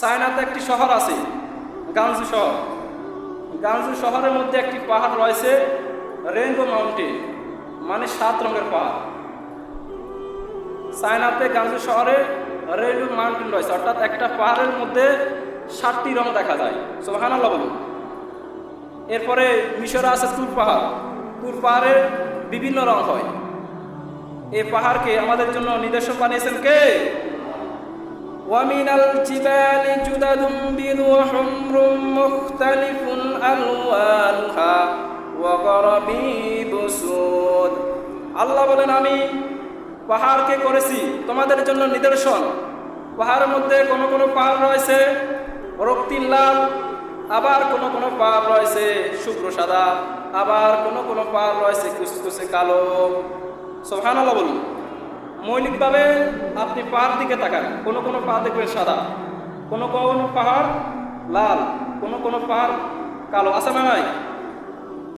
চায়নাতে একটি শহর আছে, গানজু শহর। গানজু শহরের মধ্যে একটি পাহাড় রয়েছে, রেইনবো মাউন্টেন মানে সাত রঙের পাহাড়। চায়নাতে গাঞ্জু শহরে রেইনবো মাউন্টেন রয়েছে, অর্থাৎ একটা পাহাড়ের মধ্যে সাতটি রং দেখা যায়। সোহানাল্লাহ বলুন। এরপরে মিশরে আছে তুর পাহাড়। তুর পাহাড়ের বিভিন্ন রং হয়। এই পাহাড়কে আমাদের জন্য নিদর্শন বানিয়েছেন কে? ومن الجبال جدد بيض وحمر مختلف ألوانها وغربيب سود আল্লাহ বলেন আমি পাহাড়কে করেছি তোমাদের জন্য নিদর্শন পাহাড়ের মধ্যে কোনো কোনো পাহাড় রয়েছে রক্তিম লাল আবার কোনো কোনো পাহাড় রয়েছে শুভ্র সাদা আবার কোনো কোনো পাহাড় রয়েছে কুচকুচে কালো সোহান আল্লাহ বলুন মৌলিকভাবে আপনি পাহাড় দিকে তাকান। কোনো কোনো পাহাড় দেখবেন সাদা, কোনো কোনো পাহাড় লাল, কোনো কোনো পাহাড় কালো। আছে না নাই?